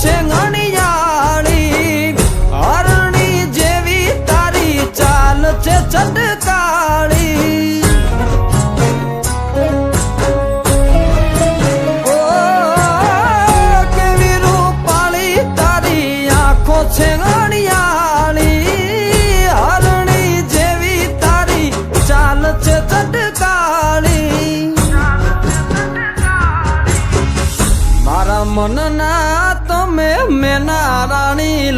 ချင်းငါ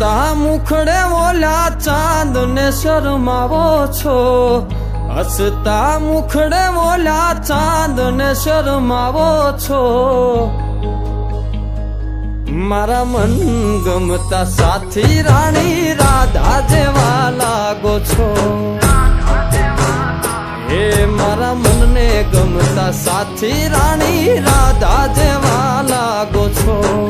હસતા મુખડે ઓલા ચાંદ ને શરમાવો છો? હસતા મુખડે ઓલા ચાંદ ને શરમાવો છો? મારા મન ગમતા સાથી રાણી રાધા જેવા લાગો છો. એ મારા મનને ગમતા સાથી રાણી રાધા જેવા લાગો છો.